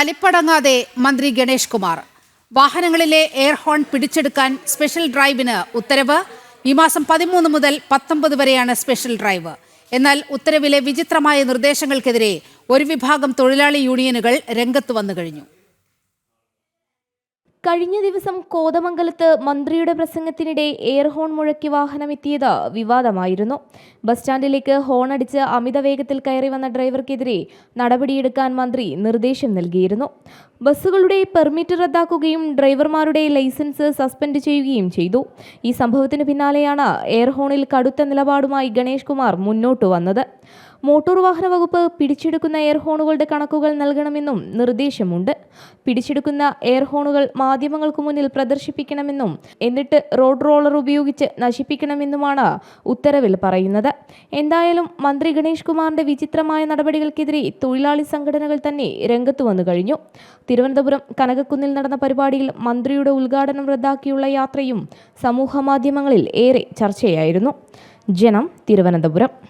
കലിപ്പടങ്ങാതെ മന്ത്രി ഗണേഷ് കുമാർ. വാഹനങ്ങളിലെ air horn പിടിച്ചെടുക്കാൻ സ്പെഷ്യൽ ഡ്രൈവിന് ഉത്തരവ്. ഈ മാസം പതിമൂന്ന് മുതൽ പത്തൊമ്പത് വരെയാണ് സ്പെഷ്യൽ ഡ്രൈവ്. എന്നാൽ ഉത്തരവിലെ വിചിത്രമായ നിർദ്ദേശങ്ങൾക്കെതിരെ ഒരു വിഭാഗം തൊഴിലാളി യൂണിയനുകൾ രംഗത്ത് വന്നു കഴിഞ്ഞു. കഴിഞ്ഞ ദിവസം കോതമംഗലത്ത് മന്ത്രിയുടെ പ്രസംഗത്തിനിടെ എയർ ഹോൺ മുഴക്കി വാഹനമെത്തിയത് വിവാദമായിരുന്നു. ബസ് സ്റ്റാൻഡിലേക്ക് ഹോൺ അടിച്ച് അമിത വേഗത്തിൽ കയറി വന്ന ഡ്രൈവർക്കെതിരെ നടപടിയെടുക്കാൻ മന്ത്രി നിർദ്ദേശം നൽകിയിരുന്നു. ബസ്സുകളുടെ പെർമിറ്റ് റദ്ദാക്കുകയും ഡ്രൈവർമാരുടെ ലൈസൻസ് സസ്പെൻഡ് ചെയ്യുകയും ചെയ്തു. ഈ സംഭവത്തിന് പിന്നാലെയാണ് എയർ ഹോണിൽ കടുത്ത നിലപാടുമായി ഗണേഷ് കുമാർ മുന്നോട്ട് വന്നത്. മോട്ടോർ വാഹന വകുപ്പ് പിടിച്ചെടുക്കുന്ന എയർ ഹോണുകളുടെ കണക്കുകൾ നൽകണമെന്നും നിർദ്ദേശമുണ്ട്. പിടിച്ചെടുക്കുന്ന എയർ ഹോണുകൾ മാധ്യമങ്ങൾക്ക് മുന്നിൽ പ്രദർശിപ്പിക്കണമെന്നും എന്നിട്ട് റോഡ് റോളർ ഉപയോഗിച്ച് നശിപ്പിക്കണമെന്നുമാണ് ഉത്തരവിൽ പറയുന്നത്. എന്തായാലും മന്ത്രി ഗണേഷ് കുമാറിന്റെ വിചിത്രമായ നടപടികൾക്കെതിരെ തൊഴിലാളി സംഘടനകൾ തന്നെ രംഗത്തു വന്നു കഴിഞ്ഞു. തിരുവനന്തപുരം കനകക്കുന്നിൽ നടന്ന പരിപാടിയിൽ മന്ത്രിയുടെ ഉദ്ഘാടനം റദ്ദാക്കിയുള്ള യാത്രയും സമൂഹ മാധ്യമങ്ങളിൽ ഏറെ ചർച്ചയായിരുന്നു. ജനം തിരുവനന്തപുരം.